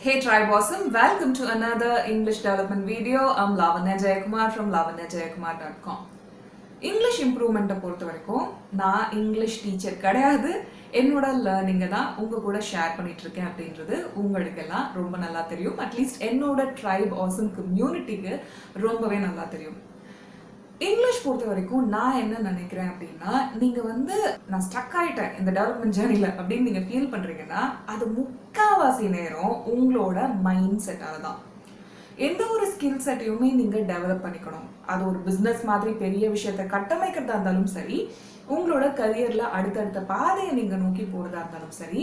Hey Tribe Awesome, welcome to another English development video. I'm Lavanya Jayakumar from lavanyajayakumar.com. English இம்ப்ரூவ்மெண்ட்டை பொறுத்த வரைக்கும் நான் English teacher கிடையாது என்னோட லேர்னிங்கை தான் உங்கள் கூட ஷேர் பண்ணிட்டு இருக்கேன் அப்படின்றது உங்களுக்கெல்லாம் ரொம்ப நல்லா தெரியும் அட்லீஸ்ட் என்னோட ட்ரைப் ஆசம் கம்யூனிட்டிக்கு ரொம்பவே நல்லா தெரியும் இங்கிலீஷ் பொறுத்த வரைக்கும் நான் என்ன நினைக்கிறேன் அப்படின்னா நீங்கள் வந்து நான் ஸ்டக் ஆயிட்டேன் இந்த டெவலப்மெண்ட் ஜேர்னியில் அப்படின்னு நீங்கள் ஃபீல் பண்ணுறீங்கன்னா அது முக்காவாசி நேரம் உங்களோட மைண்ட் செட்டால தான். எந்த ஒரு ஸ்கில் செட்டையுமே நீங்கள் டெவலப் பண்ணிக்கணும். அது ஒரு பிஸ்னஸ் மாதிரி பெரிய விஷயத்தை கட்டமைக்கிறதா இருந்தாலும் சரி உங்களோட கரியரில் அடுத்தடுத்த பாதையை நீங்கள் நோக்கி போகிறதா இருந்தாலும் சரி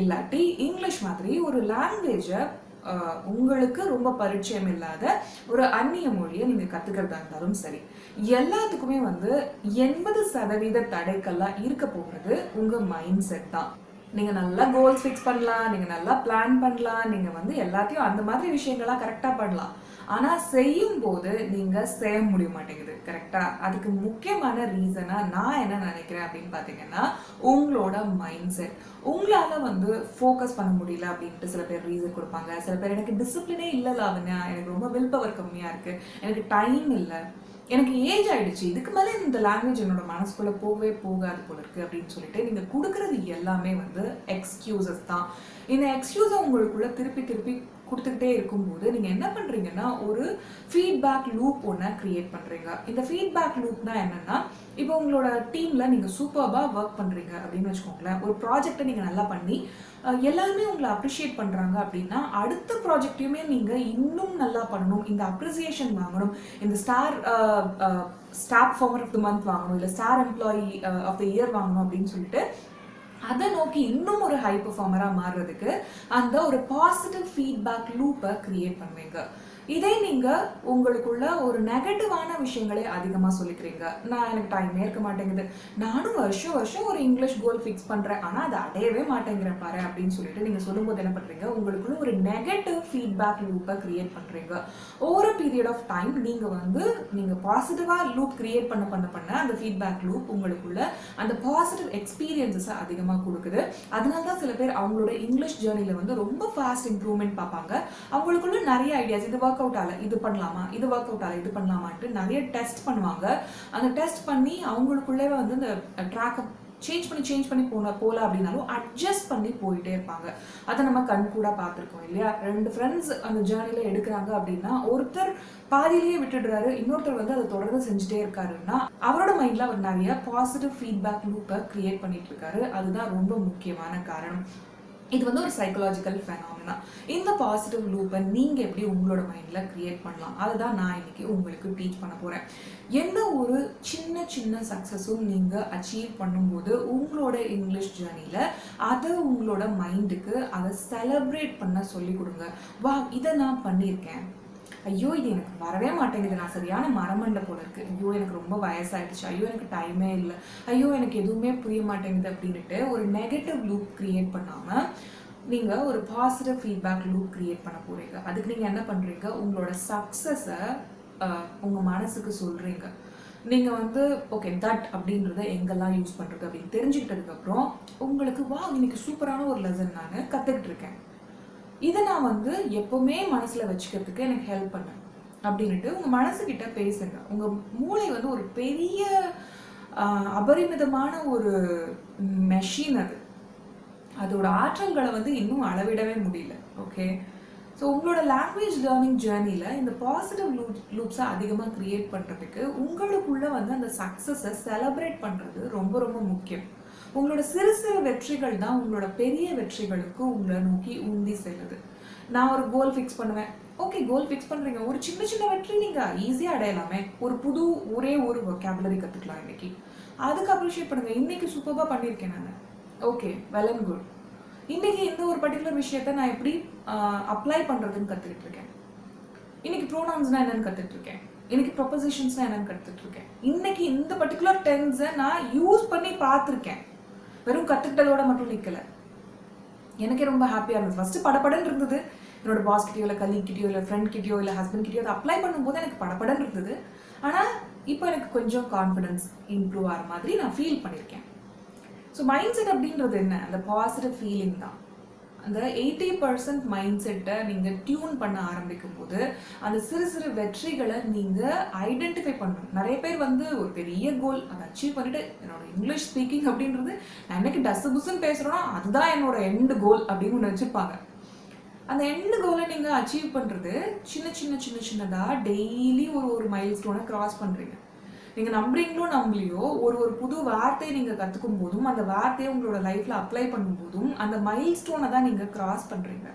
இல்லாட்டி இங்கிலீஷ் மாதிரி ஒரு லாங்குவேஜை உங்களுக்கு ரொம்ப பரிச்சயம் இல்லாத ஒரு அந்நிய மொழியை நீங்கள் கற்றுக்கிறதா இருந்தாலும் சரி. எல்லாத்துக்குமே வந்து எண்பது சதவீத தடைக்கெல்லாம் இருக்க போகிறது உங்கள் மைண்ட் செட் தான். நீங்கள் நல்லா கோல்ஸ் ஃபிக்ஸ் பண்ணலாம் நீங்கள் நல்லா பிளான் பண்ணலாம் நீங்கள் வந்து எல்லாத்தையும் அந்த மாதிரி விஷயங்கள்லாம் கரெக்டாக பண்ணலாம். ஆனால் செய்யும் போது நீங்கள் செய்ய முடிய மாட்டேங்குது கரெக்டாக அதுக்கு முக்கியமான ரீசனாக நான் என்ன நினைக்கிறேன் அப்படின்னு பார்த்தீங்கன்னா உங்களோட மைண்ட் செட் உங்களால் வந்து ஃபோக்கஸ் பண்ண முடியல அப்படின்ட்டு சில பேர் ரீசன் கொடுப்பாங்க. சில பேர் எனக்கு டிசிப்ளினே இல்லை லாவண்யா எனக்கு ரொம்ப வில் பவர் கம்மியாக இருக்குது எனக்கு டைம் இல்லை. எனக்கு ஏஜ் ஆயிடுச்சு. இதுக்கு மேலே இந்த லாங்குவேஜ் என்னோட மனசுக்குள்ளே போகவே போகாது போல இருக்கு அப்படின்னு சொல்லிட்டு நீங்கள் கொடுக்குறது எல்லாமே வந்து எக்ஸ்கியூசஸ் தான். இந்த எக்ஸ்கியூஸை உங்களுக்குள்ள திருப்பி திருப்பி கொடுத்துக்கிட்டே இருக்கும்போது நீங்கள் என்ன பண்ணுறீங்கன்னா ஒரு ஃபீட்பேக் லூப் ஒன்று க்ரியேட் பண்ணுறீங்க இந்த ஃபீட்பேக் லூப்னா என்னென்னா இப்போ உங்களோட டீமில் நீங்கள் சூப்பர்பாக ஒர்க் பண்ணுறீங்க அப்படின்னு வச்சுக்கோங்களேன். ஒரு ப்ராஜெக்டை நீங்கள் நல்லா பண்ணி எல்லாருமே உங்களை அப்ரிஷியேட் பண்ணுறாங்க அப்படின்னா அடுத்த ப்ராஜெக்டையுமே நீங்கள் இன்னும் நல்லா பண்ணணும். இந்த அப்ரிசியேஷன் வாங்கணும். இந்த star stop former of the month வாங்கணும். இல்லை star employee of the year வாங்கணும் அப்படின்னு சொல்லிட்டு அதை நோக்கி இன்னும் ஒரு ஹை பர்ஃபார்மராக மாறுறதுக்கு அந்த ஒரு பாசிட்டிவ் ஃபீட்பேக் லூப்பை க்ரியேட் பண்ணுவீங்க. இதே நீங்கள் உங்களுக்குள்ள ஒரு நெகட்டிவான விஷயங்களே அதிகமாக சொல்லிக்கிறீங்க. நான் எனக்கு டைமே இருக்க மாட்டேங்குது. நானும் வருஷம் வருஷம் ஒரு இங்கிலீஷ் கோல் ஃபிக்ஸ் பண்ணுறேன் ஆனால் அதை அடையவே மாட்டேங்கிறேன் பாரு அப்படின்னு சொல்லிட்டு நீங்கள் சொல்லும்போது என்ன பண்ணுறீங்க உங்களுக்குள்ள ஒரு நெகட்டிவ் ஃபீட்பேக் லூப்பை க்ரியேட் பண்ணுறீங்க ஓவர பீரியட் ஆஃப் டைம் நீங்கள் வந்து நீங்கள் பாசிட்டிவாக லூப் க்ரியேட் பண்ண பண்ண பண்ண அந்த ஃபீட்பேக் லூப் உங்களுக்குள்ள அந்த பாசிட்டிவ் எக்ஸ்பீரியன்ஸஸை அதிகமாக கொடுக்குது. அதனால தான் சில பேர் அவங்களோட இங்கிலீஷ் ஜேர்னியில் வந்து ரொம்ப ஃபாஸ்ட் இம்ப்ரூவ்மெண்ட் பார்ப்பாங்க. அவங்களுக்குள்ள நிறைய ஐடியாஸ் இது ஒர்க் ஒர்க் அவுட் ஆகல இது பண்ணலாமா? இது ஒர்க் அவுட் ஆகல இது பண்ணலாமான்ட்டு நிறைய டெஸ்ட் பண்ணுவாங்க. அந்த டெஸ்ட் பண்ணி அவங்களுக்குள்ளே வந்து இந்த ட்ராக்கை சேஞ்ச் பண்ணி சேஞ்ச் பண்ணி போன போகல அப்படின்னாலும் அட்ஜஸ்ட் பண்ணி போயிட்டே இருப்பாங்க. அதை நம்ம கண் கூட பார்த்துருக்கோம் இல்லையா? ரெண்டு ஃப்ரெண்ட்ஸ் அந்த ஜேர்னியில் எடுக்கிறாங்க அப்படின்னா ஒருத்தர் பாதியிலேயே விட்டுடுறாரு இன்னொருத்தர் வந்து அதை தொடர்ந்து செஞ்சுட்டே இருக்காருன்னா அவரோட மைண்டில் அவர் நிறைய பாசிட்டிவ் ஃபீட்பேக் லூப்பை கிரியேட் பண்ணிட்டு இருக்காரு. அதுதான் ரொம்ப முக்கியமான காரணம். இது வந்து ஒரு சைக்கலாஜிக்கல் ஃபெனாமினா இந்த பாசிட்டிவ் லூப்பை நீங்கள் எப்படி உங்களோட மைண்டில் க்ரியேட் பண்ணலாம்? அதுதான் நான் இன்னைக்கு உங்களுக்கு டீச் பண்ண போகிறேன் எந்த ஒரு சின்ன சின்ன சக்ஸஸும் நீங்கள் அச்சீவ் பண்ணும்போது உங்களோட இங்கிலீஷ் ஜேர்னியில் அதை உங்களோட மைண்டுக்கு அதை செலப்ரேட் பண்ண சொல்லி கொடுங்க. வா இதை நான் பண்ணியிருக்கேன். ஐயோ இது எனக்கு வரவே மாட்டேங்குது. நான் சரியான மரமண்ட போல இருக்கு. ஐயோ எனக்கு ரொம்ப வயசாயிடுச்சு. ஐயோ எனக்கு டைமே இல்லை. ஐயோ எனக்கு எதுவுமே புரிய மாட்டேங்குது. அப்படின்ட்டு ஒரு நெகட்டிவ் லூப் கிரியேட் பண்ணாமல் நீங்கள் ஒரு பாசிட்டிவ் ஃபீட்பேக் லூப் க்ரியேட் பண்ண போகிறீங்க அதுக்கு நீங்கள் என்ன பண்ணுறீங்க உங்களோட சக்ஸஸை உங்கள் மனசுக்கு சொல்கிறீங்க நீங்கள் வந்து ஓகே தட் அப்படின்றத எங்கெல்லாம் யூஸ் பண்ணுறது அப்படின்னு தெரிஞ்சுக்கிட்டதுக்கப்புறம் உங்களுக்கு வா இன்னைக்கு சூப்பரான ஒரு லெசன் நான் கற்றுக்கிட்டு இருக்கேன். இதை நான் வந்து எப்போவுமே மனசில் வச்சுக்கிறதுக்கு எனக்கு ஹெல்ப் பண்ணேன் அப்படின்ட்டு உங்கள் மனசுக்கிட்ட பேசுங்க. உங்கள் மூளை வந்து ஒரு பெரிய அபரிமிதமான ஒரு மெஷின் அது. அதோட ஆற்றல்களை வந்து இன்னும் அளவிடவே முடியல ஓகே ஸோ உங்களோட லாங்குவேஜ் லேர்னிங் ஜேர்னியில் இந்த பாசிட்டிவ் லூப் லூப்ஸை அதிகமாக க்ரியேட் பண்ணுறதுக்கு உங்களுக்குள்ளே வந்து அந்த சக்ஸஸை செலப்ரேட் பண்ணுறது ரொம்ப ரொம்ப முக்கியம். உங்களோட சிறு சிறு வெற்றிகள் தான் உங்களோட பெரிய வெற்றிகளுக்கு உங்களை நோக்கி உந்தி செல்லுது. நான் ஒரு கோல் ஃபிக்ஸ் பண்ணுவேன். ஓகே கோல் ஃபிக்ஸ் பண்ணுறீங்க ஒரு சின்ன சின்ன வெற்றி நீங்கள் ஈஸியாக அடையலாமே. ஒரு புது ஒரே ஒரு கேபுலரி கற்றுக்கலாம் இன்னைக்கு. அதுக்கு அப்ரிஷியேட் பண்ணுங்கள் இன்னைக்கு சூப்பராக பண்ணியிருக்கேன் நான். ஓகே வெல் அண்ட் குட் இன்னைக்கு இந்த ஒரு பர்டிகுலர் விஷயத்த நான் எப்படி அப்ளை பண்ணுறதுன்னு கற்றுக்கிட்டு இருக்கேன் இன்னைக்கு ப்ரோனவுன்ஸ்னா என்னன்னு கற்றுட்டு இருக்கேன் இன்னைக்கு ப்ரொபோசிஷன்ஸ்னா என்னன்னு கற்றுட்டு இருக்கேன் இன்னைக்கு இந்த பர்டிகுலர் டென்ஸை நான் யூஸ் பண்ணி பார்த்துருக்கேன். வெறும் கற்றுக்கிட்டதோட மட்டும் நிற்கலை எனக்கே ரொம்ப ஹாப்பியாக இருந்தது. ஃபஸ்ட்டு படப்படன்னு இருந்தது. என்னோட பாஸ் கிட்டயோ இல்லை கலீக் இல்லை ஃப்ரெண்ட் கிட்டயோ இல்லை ஹஸ்பண்ட் கிட்டயோ அதை அப்ளை பண்ணும்போது எனக்கு படப்படன்னு இருந்தது. ஆனால் இப்போ எனக்கு கொஞ்சம் கான்ஃபிடன்ஸ் இம்ப்ரூவ் ஆகிற மாதிரி நான் ஃபீல் பண்ணியிருக்கேன். ஸோ மைண்ட் செட் அப்படின்றது என்ன? அந்த பாசிட்டிவ் ஃபீலிங் தான். அந்த எயிட்டி பர்சன்ட் மைண்ட் செட்டை நீங்கள் டியூன் பண்ண ஆரம்பிக்கும் போது அந்த சிறு சிறு வெற்றிகளை நீங்கள் ஐடென்டிஃபை பண்ணணும். நிறைய பேர் வந்து ஒரு பெரிய கோல் அதை அச்சீவ் பண்ணிட்டு என்னோட இங்கிலீஷ் ஸ்பீக்கிங் அப்படின்றது நான் என்னைக்கு டசு புசுன்னு பேசுகிறேன்னா அதுதான் என்னோட எண்டு கோல் அப்படின்னு ஒன்று வச்சுருப்பாங்க. அந்த எண்டு கோலை நீங்கள் அச்சீவ் பண்ணுறது சின்ன சின்ன சின்ன சின்னதாக டெய்லி ஒரு ஒரு மைல் ஸ்டோனை கிராஸ் பண்ணுறீங்க நீங்கள் நம்புறீங்களோ நம்பலையோ ஒரு ஒரு புது வார்த்தையை நீங்கள் கற்றுக்கும் போதும் அந்த வார்த்தையை உங்களோட லைஃப்பில் அப்ளை பண்ணும்போதும் அந்த மைல் ஸ்டோனை தான் நீங்கள் கிராஸ் பண்ணுறீங்க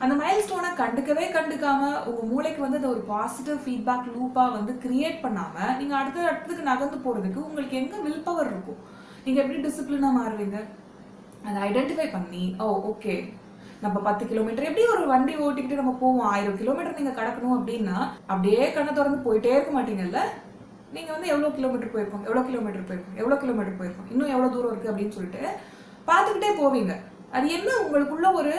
அந்த மைல் ஸ்டோனை கண்டுக்கவே கண்டுக்காம உங்கள் மூளைக்கு வந்து அதை ஒரு பாசிட்டிவ் ஃபீட்பேக் லூப்பாக வந்து கிரியேட் பண்ணாமல் நீங்கள் அடுத்த இடத்துக்கு நகர்ந்து போகிறதுக்கு உங்களுக்கு எங்கே வில் பவர் இருக்கும் நீங்கள் எப்படி டிசிப்ளினாக மாறுவீங்க? அதை ஐடென்டிஃபை பண்ணி ஓ ஓகே நம்ம பத்து கிலோமீட்டர் எப்படி ஒரு வண்டி ஓட்டிக்கிட்டு நம்ம போவோம் ஆயிரம் கிலோமீட்டர் நீங்கள் கடக்கணும் அப்படின்னா அப்படியே கண்ணை திறந்து போயிட்டே இருக்க மாட்டீங்கல்ல? நீங்கள் வந்து எவ்வளோ கிலோமீட்டர் போயிருக்கோம் எவ்வளோ கிலோமீட்டர் போயிருக்கோம் எவ்வளோ கிலோமீட்டர் போயிருக்கோம் இன்னும் எவ்வளோ தூரம் இருக்குது அப்படின்னு சொல்லிட்டு பார்த்துக்கிட்டே போவீங்க. அது என்ன உங்களுக்குள்ள ஒரு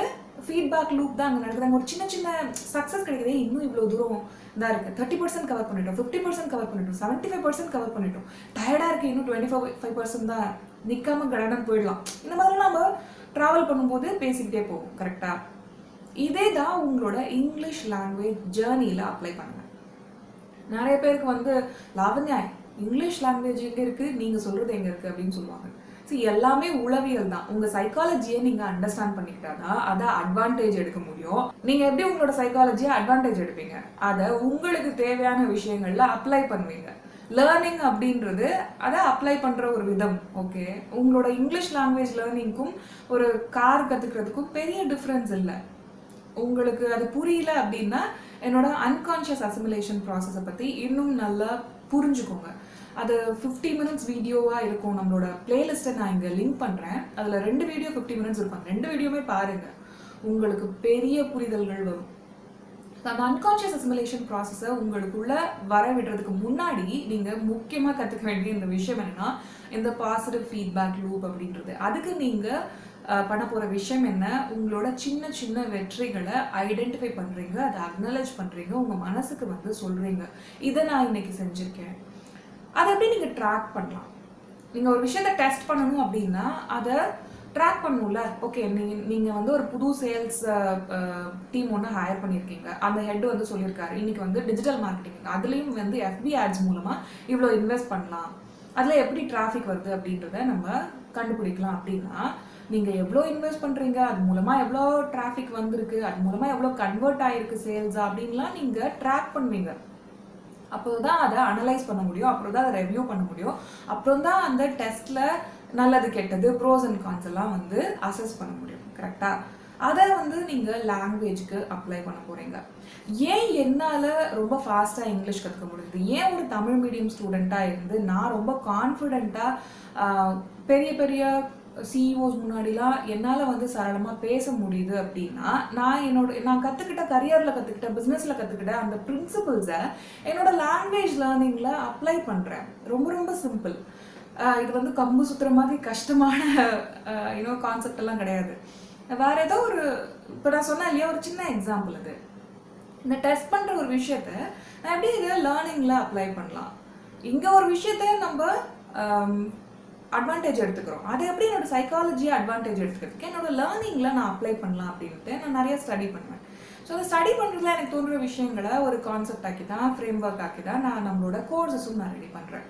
ஃபீட்பேக் லூப் தான் அங்கே நடக்குது. அங்கே ஒரு சின்ன சின்ன சக்ஸஸ் கிடைக்கிறதே இன்னும் இவ்வளோ தூரம் தான் இருக்குது தேர்ட்டி பர்சன்ட் கவர் பண்ணிட்டோம் ஃபிஃப்டி பர்சன்ட் கவர் பண்ணிட்டோம் செவன்ட்டி ஃபைவ் பர்சன்ட் கவர் பண்ணிட்டோம் டயர்டாக இருக்குது இன்னும் டுவெண்ட்டி ஃபைவ் ஃபைவ் பர்சன்ட் தான் நிற்காம கடனம் போயிடலாம். இந்த மாதிரிலாம் நம்ம ட்ராவல் பண்ணும்போது பேசிக்கிட்டே போவோம் கரெக்டாக இதே தான் உங்களோட இங்கிலீஷ் லாங்குவேஜ் ஜேர்னியில் அப்ளை பண்ணுங்க. நிறைய பேருக்கு வந்து லாவண்யா இங்கிலீஷ் லாங்குவேஜ் எங்கே இருக்குது நீங்கள் சொல்கிறது எங்கே இருக்குது அப்படின்னு சொல்லுவாங்க. ஸோ எல்லாமே உளவியல் தான். உங்கள் சைக்காலஜியை நீங்கள் அண்டர்ஸ்டாண்ட் பண்ணிக்கிட்டா தான் அதை அட்வான்டேஜ் எடுக்க முடியும்? நீங்கள் எப்படி உங்களோட சைக்காலஜியை அட்வான்டேஜ் எடுப்பீங்க? அதை உங்களுக்கு தேவையான விஷயங்களில் அப்ளை பண்ணுவீங்க. லேர்னிங் அப்படின்றது அதை அப்ளை பண்ணுற ஒரு விதம் ஓகே உங்களோட இங்கிலீஷ் லாங்குவேஜ் லேர்னிங்க்கும் ஒரு கார் கற்றுக்கிறதுக்கும் பெரிய டிஃப்ரென்ஸ் இல்லை. உங்களுக்கு அது புரியல அப்படின்னா என்னோட அன்கான்ஷியஸ் அசிமிலேஷன் ப்ராசஸை பற்றி இன்னும் நல்லா புரிஞ்சுக்கோங்க. அது ஃபிஃப்டி மினிட்ஸ் வீடியோவாக இருக்கும். நம்மளோட பிளேலிஸ்ட்டை நான் இங்கே லிங்க் பண்ணுறேன் அதில் ரெண்டு வீடியோ ஃபிஃப்டி மினிட்ஸ் இருப்பாங்க ரெண்டு வீடியோமே பாருங்கள் உங்களுக்கு பெரிய புரிதல்கள் வரும். அந்த அன்கான்ஷியஸ் அசிமிலேஷன் ப்ராசஸை உங்களுக்குள்ள வர விடுறதுக்கு முன்னாடி நீங்கள் முக்கியமாக கற்றுக்க வேண்டிய இந்த விஷயம் என்னென்னா இந்த பாசிட்டிவ் ஃபீட்பேக் லூப் அப்படின்றது. அதுக்கு நீங்கள் பண்ண போகிற விஷயம் என்ன? உங்களோட சின்ன சின்ன வெற்றிகளை ஐடென்டிஃபை பண்ணுறீங்க அதை அக்னாலேஜ் பண்ணுறீங்க உங்கள் மனசுக்கு வந்து சொல்கிறீங்க இதை நான் இன்னைக்கு செஞ்சுருக்கேன். அதை எப்படி நீங்கள் ட்ராக் பண்ணலாம்? நீங்கள் ஒரு விஷயத்தை டெஸ்ட் பண்ணணும் அப்படின்னா அதை ட்ராக் பண்ணும்ல? ஓகே நீங்கள் நீங்கள் வந்து ஒரு புது சேல்ஸ் டீம் ஒன்று ஹையர் பண்ணியிருக்கீங்க அந்த ஹெட் வந்து சொல்லியிருக்காரு இன்றைக்கி வந்து டிஜிட்டல் மார்க்கெட்டிங் அதுலேயும் வந்து எஃபி ஆட்ஸ் மூலமாக இவ்வளோ இன்வெஸ்ட் பண்ணலாம். அதில் எப்படி டிராஃபிக் வருது அப்படின்றத நம்ம கண்டுபிடிக்கலாம் அப்படின்னா நீங்கள் எவ்வளோ இன்வெஸ்ட் பண்ணுறீங்க அது மூலமாக எவ்வளோ டிராஃபிக் வந்திருக்கு? அது மூலமாக எவ்வளோ கன்வெர்ட் ஆகிருக்கு சேல்ஸா அப்படின்லாம் நீங்கள் ட்ராக் பண்ணுவீங்க. அப்போ தான் அதை அனலைஸ் பண்ண முடியும். அப்புறம் தான் அதை ரெவ்யூ பண்ண முடியும். அப்புறம் தான் அந்த டெஸ்ட்டில் நல்லது கெட்டது ப்ரோஸ் அண்ட் கான்ஸ் எல்லாம் வந்து அசஸ் பண்ண முடியும். கரெக்டாக அதை வந்து நீங்கள் லாங்குவேஜ்க்கு அப்ளை பண்ண போகிறீங்க ஏன் என்னால் ரொம்ப ஃபாஸ்ட்டாக இங்கிலீஷ் கற்றுக்க முடியுது? ஏன் ஒரு தமிழ் மீடியம் ஸ்டூடெண்ட்டாக இருந்து நான் ரொம்ப கான்ஃபிடெண்ட்டாக பெரிய பெரிய சிஇஓஸ் முன்னாடிலாம் என்னால் வந்து சரளமாக பேச முடியுது அப்படின்னா நான் என்னோட நான் கற்றுக்கிட்ட கரியரில் கற்றுக்கிட்ட பிஸ்னஸில் கற்றுக்கிட்ட அந்த ப்ரின்சிபிள்ஸை என்னோட லாங்குவேஜ் லேர்னிங்கில் அப்ளை பண்ணுறேன் ரொம்ப ரொம்ப சிம்பிள் இது வந்து கம்பு சுற்றுற மாதிரி கஷ்டமான யூனோ கான்செப்ட் எல்லாம் கிடையாது. வேற ஏதோ ஒரு இப்போ நான் சொன்னேன் இல்லையா ஒரு சின்ன எக்ஸாம்பிள் அது இந்த டெஸ்ட் பண்ணுற ஒரு விஷயத்த நான் எப்படி இதை லேர்னிங்கில் அப்ளை பண்ணலாம்? இங்கே ஒரு விஷயத்த நம்ம அட்வான்டேஜ் எடுத்துக்கிறோம். அது எப்படி என்னோட சைக்காலஜியை அட்வான்டேஜ் எடுத்துக்கிறதுக்கு? என்னோட லேர்னிங்கில் நான் அப்ளை பண்ணலாம் அப்படின்ட்டு நான் நிறைய ஸ்டடி பண்ணுவேன். ஸோ அதை ஸ்டடி பண்ணுறதுல எனக்கு தோன்ற விஷயங்களை ஒரு கான்செப்ட் ஆக்கி தான் ஃப்ரேம் ஒர்க் ஆக்கி தான் நான் நம்மளோட கோர்சஸும் நான் ரெடி பண்ணுறேன்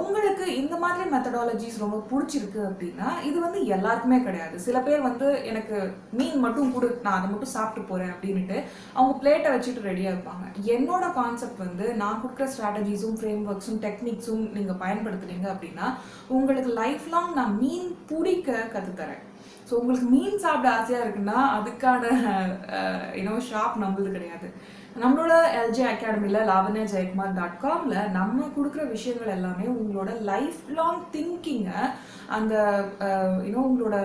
உங்களுக்கு இந்த மாதிரி மெத்தடாலஜிஸ் ரொம்ப பிடிச்சிருக்கு அப்படின்னா இது வந்து எல்லாருக்குமே கிடையாது. சில பேர் வந்து எனக்கு மீன் மட்டும் கொடு நான் அதை மட்டும் சாப்பிட்டு போகிறேன் அப்படின்ட்டு அவங்க பிளேட்டை வச்சுட்டு ரெடியாக இருப்பாங்க. என்னோட கான்செப்ட் வந்து நான் கொடுக்குற ஸ்ட்ராட்டஜிஸும் ஃப்ரேம் ஒர்க்ஸும் டெக்னிக்ஸும் நீங்கள் பயன்படுத்துனீங்க அப்படின்னா உங்களுக்கு லைஃப் லாங் நான் மீன் பிடிக்க கற்றுத்தரேன் ஸோ உங்களுக்கு மீன் சாப்பிட ஆசையாக இருக்குன்னா அதுக்கான யூனோ ஷாப் நம்மளது கிடையாது. நம்மளோட எல்ஜே அகாடமியில் லாவண்யா ஜெயக்குமார் டாட் காமில் நம்ம கொடுக்குற விஷயங்கள் எல்லாமே உங்களோட லைஃப் லாங் திங்கிங்கை அந்த யூனோ உங்களோட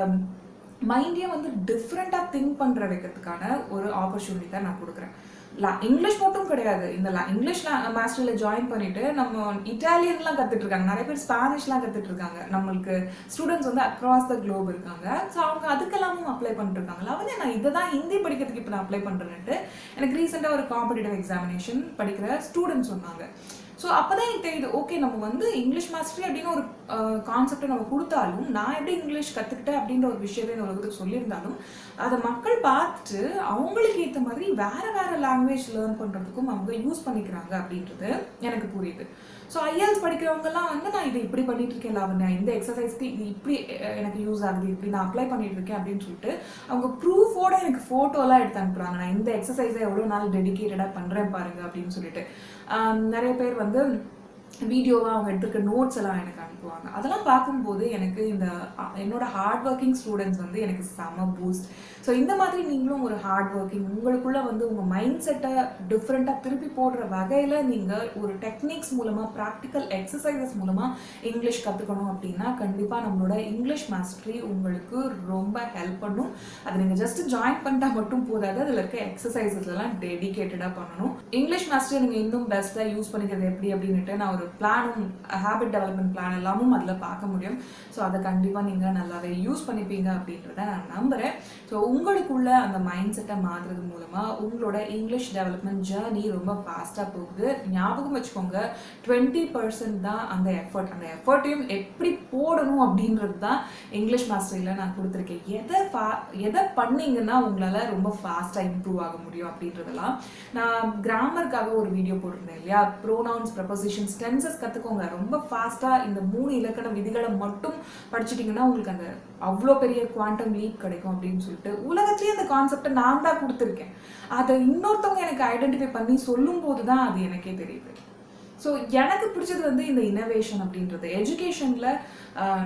மைண்டே வந்து டிஃப்ரெண்ட்டாக திங்க் பண்ணுற வைக்கிறதுக்கான ஒரு ஆப்பர்ச்சுனிட்டி தான் நான் கொடுக்குறேன். இங்கிலீஷ் மட்டும் கிடையாது. இந்த லா இங்கிலீஷ் மாஸ்டரில் ஜாயின் பண்ணிட்டு நம்ம இட்டாலியன்லாம் கற்றுட்டு இருக்காங்க நிறைய பேர் ஸ்பானிஷ்லாம் கற்றுட்டு இருக்காங்க நம்மளுக்கு ஸ்டூடெண்ட்ஸ் வந்து அக்ராஸ் த குளோப் இருக்காங்க. ஸோ அவங்க அதுக்கெல்லாமும் அப்ளை பண்ணிட்டு இருக்காங்க நான் இதை தான் ஹிந்தி படிக்கிறதுக்கு இப்போ நான் அப்ளை பண்ணுறேன்ட்டு எனக்கு ரீசெண்டாக ஒரு காம்படிட்டிவ் எக்ஸாமினேஷன் படிக்கிற ஸ்டூடெண்ட்ஸ் சொன்னாங்க. ஸோ அப்போதான் எனக்கு தெரியுது ஓகே நம்ம வந்து இங்கிலீஷ் மாஸ்டரி அப்படின்னு ஒரு கான்செப்டை நம்ம கொடுத்தாலும் நான் எப்படி இங்கிலீஷ் கற்றுக்கிட்டேன் அப்படின்ற ஒரு விஷயத்தை இந்த உலகத்துக்கு சொல்லியிருந்தாலும் அதை மக்கள் பார்த்துட்டு அவங்களுக்கு ஏற்ற மாதிரி வேற வேற லாங்குவேஜ் லேர்ன் பண்ணுறதுக்கும் அவங்க யூஸ் பண்ணிக்கிறாங்க அப்படின்றது எனக்கு புரியுது. ஸோ ஐஎல்ஸ் படிக்கிறவங்கலாம் வந்து நான் இதை இப்படி பண்ணிட்டு இருக்கேன் லாவண்யா இந்த எக்ஸசைஸ்க்கு இது இப்படி எனக்கு யூஸ் ஆகுது இப்படி நான் அப்ளை பண்ணிட்டு இருக்கேன் அப்படின்னு சொல்லிட்டு அவங்க ப்ரூஃபோட எனக்கு ஃபோட்டோலாம் எடுத்து அனுப்புறாங்க. நான் இந்த எக்ஸசைஸை எவ்வளோ நாள் டெடிக்கேட்டடாக பண்ணுறேன் பாருங்க அப்படின்னு சொல்லிட்டு. நிறைய பேர் வந்து வீடியோவாக அவங்க எடுத்துருக்க நோட்ஸ் எல்லாம் எனக்கு அனுப்புவாங்க. அதெல்லாம் பார்க்கும்போது எனக்கு இந்த என்னோட ஹார்ட் ஒர்க்கிங் ஸ்டூடெண்ட்ஸ் வந்து எனக்கு செம பூஸ்ட் ஸோ இந்த மாதிரி நீங்களும் ஒரு ஹார்ட் ஒர்க்கிங் உங்களுக்குள்ள வந்து உங்கள் மைண்ட் செட்டை டிஃப்ரெண்ட்டாக திருப்பி போடுற வகையில் நீங்கள் ஒரு டெக்னிக்ஸ் மூலமாக ப்ராக்டிக்கல் எக்ஸசைசஸ் மூலமாக இங்கிலீஷ் கற்றுக்கணும் அப்படின்னா கண்டிப்பாக நம்மளோட இங்கிலீஷ் மாஸ்டரி உங்களுக்கு ரொம்ப ஹெல்ப் பண்ணும். அது நீங்கள் ஜஸ்ட் ஜாயின் பண்ணிட்டா மட்டும் போதாது. அதில் இருக்க எக்ஸசைசஸ் எல்லாம் டெடிகேட்டடாக பண்ணணும். இங்கிலீஷ் மாஸ்டரி நீங்கள் இன்னும் பெஸ்ட்டாக யூஸ் பண்ணிக்கிறது எப்படி அப்படின்ட்டு நான் ஒரு பிளானும் ஹேபிட் டெவலப்மெண்ட் பிளான் எல்லாமும் அதில் பார்க்க முடியும். ஸோ அதை கண்டிப்பாக நீங்கள் நல்லாவே யூஸ் பண்ணிப்பீங்க அப்படின்றத நான் நம்புகிறேன் ஸோ உங்களுக்குள்ள அந்த மைண்ட் செட்டை மாற்றுறது மூலமாக உங்களோட இங்கிலீஷ் டெவலப்மெண்ட் ஜேர்னி ரொம்ப ஃபாஸ்ட்டாக போகுது. ஞாபகம் வச்சுக்கோங்க டுவெண்ட்டி பர்சன்ட் தான் அந்த எஃபர்ட் அந்த எஃபர்ட்டையும் எப்படி போடணும் அப்படின்றது தான் இங்கிலீஷ் மாஸ்டரியில் நான் கொடுத்துருக்கேன். எதை ஃபா எதை பண்ணீங்கன்னா உங்களால் ரொம்ப ஃபாஸ்ட்டாக இம்ப்ரூவ் ஆக முடியும் அப்படின்றதெல்லாம் நான் கிராமருக்காக ஒரு வீடியோ போட்டிருந்தேன் இல்லையா? ப்ரோனவுன்ஸ் ப்ரப்போசிஷன்ஸ் டென்சஸ் கற்றுக்கோங்க ரொம்ப ஃபாஸ்ட்டாக இந்த மூணு இலக்கண விதிகளை மட்டும் படிச்சிட்டிங்கன்னா உங்களுக்கு அந்த அவ்வளோ பெரிய குவாண்டம் லீப் கிடைக்கும் அப்படின்னு சொல்லிட்டு உலகத்துலேயே அந்த கான்செப்டை நான் தான் கொடுத்துருக்கேன். அதை இன்னொருத்தவங்க எனக்கு ஐடென்டிஃபை பண்ணி சொல்லும்போது தான் அது எனக்கே தெரியுது. ஸோ எனக்கு பிடிச்சது வந்து இந்த இனோவேஷன் அப்படின்றது. எஜுகேஷனில்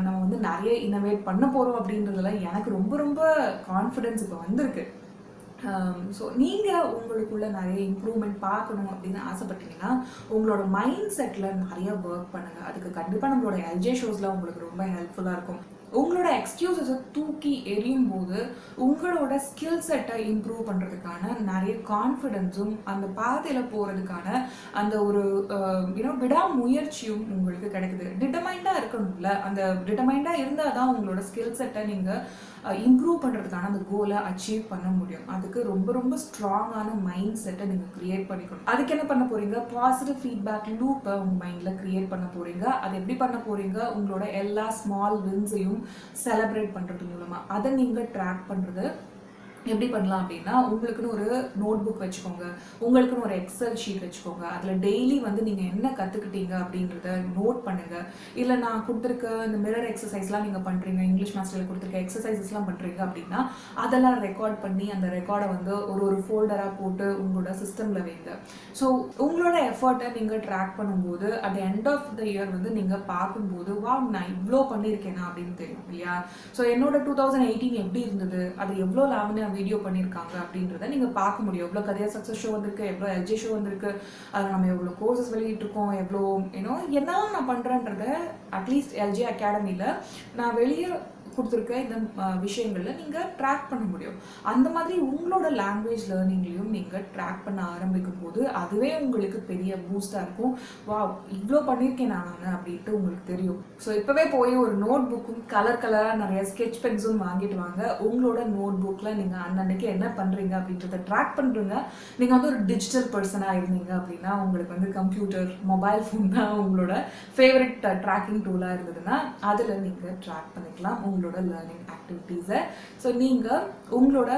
நம்ம வந்து நிறைய இனோவேட் பண்ண போகிறோம் அப்படின்றதுல எனக்கு ரொம்ப ரொம்ப கான்ஃபிடென்ஸ் இப்போ வந்திருக்கு. ஸோ நீங்கள் உங்களுக்குள்ள நிறைய இம்ப்ரூவ்மெண்ட் பார்க்கணும் அப்படின்னு ஆசைப்பட்டீங்கன்னா உங்களோட மைண்ட் செட்டில் நிறைய ஒர்க் பண்ணுங்கள் அதுக்கு கண்டிப்பாக நம்மளோட எல்ஜே ஷோஸில் உங்களுக்கு ரொம்ப ஹெல்ப்ஃபுல்லாக இருக்கும். உங்களோட எக்ஸ்கியூசஸை தூக்கி எரியும் போது உங்களோட ஸ்கில் செட்டை இம்ப்ரூவ் பண்ணுறதுக்கான நிறைய கான்ஃபிடென்ஸும் அந்த பாதையில் போகிறதுக்கான அந்த ஒரு யூனோ விடாமுயற்சியும் உங்களுக்கு கிடைக்குது. டிட்டமைண்டாக இருக்கணும்ல. அந்த டிட்டமைண்டாக இருந்தால் தான் உங்களோட ஸ்கில் செட்டை நீங்கள் இம்ப்ரூவ் பண்ணுறதுக்கான அந்த கோலை அச்சீவ் பண்ண முடியும். அதுக்கு ரொம்ப ரொம்ப ஸ்ட்ராங்கான மைண்ட் செட்டை நீங்கள் க்ரியேட் பண்ணிக்கணும். அதுக்கு என்ன பண்ண போகிறீங்க பாசிட்டிவ் ஃபீட்பேக் லூப்பை உங்கள் மைண்டில் க்ரியேட் பண்ண போகிறீங்க அது எப்படி பண்ண போகிறீங்க உங்களோட எல்லா ஸ்மால் வின்ஸையும் செலப்ரேட் பண்ணுறது மூலமாக அதை நீங்கள் ட்ராக் பண்ணுறது எப்படி பண்ணலாம் அப்படின்னா உங்களுக்குன்னு ஒரு நோட் புக் வச்சுக்கோங்க. உங்களுக்குன்னு ஒரு எக்ஸல் ஷீட் வச்சுக்கோங்க. அதில் டெய்லி வந்து நீங்கள் என்ன கற்றுக்கிட்டீங்க அப்படின்றத நோட் பண்ணுங்க. இல்லை நான் கொடுத்துருக்க இந்த மிரர் எக்ஸசைஸ்லாம் நீங்கள் பண்ணுறீங்க இங்கிலீஷ் மாஸ்டரில் கொடுத்துருக்க எக்ஸசைசஸ்லாம் பண்ணுறீங்க அப்படின்னா அதெல்லாம் ரெக்கார்ட் பண்ணி அந்த ரெக்கார்டை வந்து ஒரு ஒரு ஃபோல்டராக போட்டு உங்களோட சிஸ்டமில் வைங்க. ஸோ உங்களோட எஃபர்ட்டை நீங்கள் ட்ராக் பண்ணும்போது at end of the year வந்து நீங்கள் பார்க்கும்போது வா நான் இவ்வளோ பண்ணியிருக்கேனா? அப்படின்னு தெரியும் இல்லையா? ஸோ என்னோட டூ தௌசண்ட் எயிட்டீன் எப்படி இருந்தது? அது எவ்வளோ லாவண்யா வீடியோ பண்ணியிருக்காங்க அப்படின்றத நீங்கள் பார்க்க முடியும். எவ்வளோ கதையா சக்ஸஸ் ஷோ வந்திருக்கு எவ்வளோ எல்ஜி ஷோ வந்திருக்கு அதில் நம்ம எவ்வளோ கோர்சஸ் வெளியிட்டிருக்கோம் எவ்வளோ ஏன்னோ என்ன நான் பண்ணுறேன்றத அட்லீஸ்ட் எல்ஜி அகாடமியில் நான் வெளியே கொடுத்துருக்க இந்த விஷயங்களில் நீங்கள் ட்ராக் பண்ண முடியும். அந்த மாதிரி உங்களோட லாங்குவேஜ் லேர்னிங்லையும் நீங்கள் ட்ராக் பண்ண ஆரம்பிக்கும் போது அதுவே உங்களுக்கு பெரிய பூஸ்டாக இருக்கும். வா இவ்வளோ பண்ணியிருக்கேன் நான் அப்படின்ட்டு உங்களுக்கு தெரியும். ஸோ இப்போவே போய் ஒரு நோட் புக்கும் கலர் கலராக நிறைய ஸ்கெச் பென்ஸும் வாங்கிட்டு வாங்க. உங்களோட நோட் புக்கில் நீங்கள் அன்னன்னைக்கு என்ன பண்ணுறீங்க அப்படின்றத ட்ராக் பண்ணுறீங்க நீங்கள் வந்து ஒரு டிஜிட்டல் பர்சனாக இருந்தீங்க அப்படின்னா உங்களுக்கு வந்து கம்ப்யூட்டர் மொபைல் ஃபோன் தான் உங்களோட ஃபேவரட் ட்ராக்கிங் டூலாக இருந்ததுன்னா அதில் நீங்கள் ட்ராக் பண்ணிக்கலாம். உங்களோட லேர்னிங் ஆக்டிவிட்டீஸை ஸோ நீங்கள் உங்களோட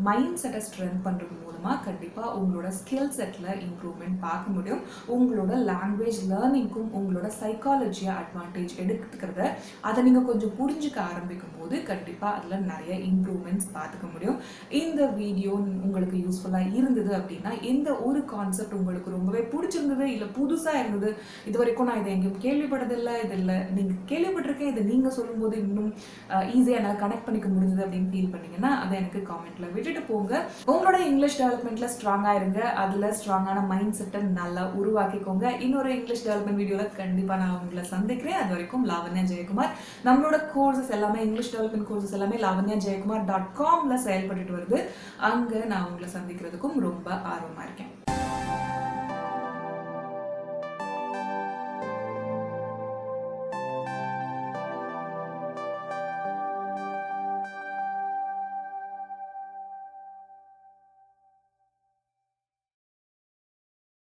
மைண்ட் செட்டை ஸ்ட்ரென்த் பண்ணுறது மூலமாக கண்டிப்பாக உங்களோட ஸ்கில் செட்டில் இம்ப்ரூவ்மெண்ட் பார்க்க முடியும். உங்களோட லாங்குவேஜ் லேர்னிங்க்கும் உங்களோட சைக்காலஜியாக அட்வான்டேஜ் எடுத்துக்கிறத அதை நீங்கள் கொஞ்சம் புரிஞ்சுக்க ஆரம்பிக்கும் போது கண்டிப்பாக அதில் நிறைய இம்ப்ரூவ்மெண்ட்ஸ் பார்த்துக்க முடியும். இந்த வீடியோ உங்களுக்கு யூஸ்ஃபுல்லாக இருந்தது அப்படின்னா எந்த ஒரு கான்செப்ட் உங்களுக்கு ரொம்பவே பிடிச்சிருந்தது இல்லை புதுசாக இருந்தது இது வரைக்கும் நான் இதை எங்கேயும் கேள்விப்பட்டதில்லை இது நீங்கள் கேள்விப்பட்டிருக்கேன் இதை நீங்கள் சொல்லும்போது இன்னும் ஈஸியாக என்னால் கனெக்ட் பண்ணிக்க முடிஞ்சது அப்படின்னு ஃபீல் பண்ணிங்கன்னா அதை எனக்கு காமெண்ட்டில் விட்டுட்டு போங்க. உங்களோட இங்கிலீஷ் டெவலப்மெண்ட்டில் ஸ்ட்ராங்காக இருங்க. அதில் ஸ்ட்ராங்கான மைண்ட் செட்டை நல்லா உருவாக்கிக்கோங்க. இன்னொரு இங்கிலீஷ் டெவலப்மெண்ட் வீடியோவில் கண்டிப்பாக நான் உங்களை சந்திக்கிறேன். அது வரைக்கும் லாவண்யா ஜெயக்குமார். நம்மளோட கோர்சஸ் எல்லாமே இங்கிலீஷ் டெவலப்மெண்ட் கோர்சஸ் எல்லாமே லாவண்யா ஜெயக்குமார் டாட் காமில் செயல்பட்டுட்டு வருது. அங்கே நான் உங்களை சந்திக்கிறதுக்கும் ரொம்ப ஆர்வமாக இருக்கேன்.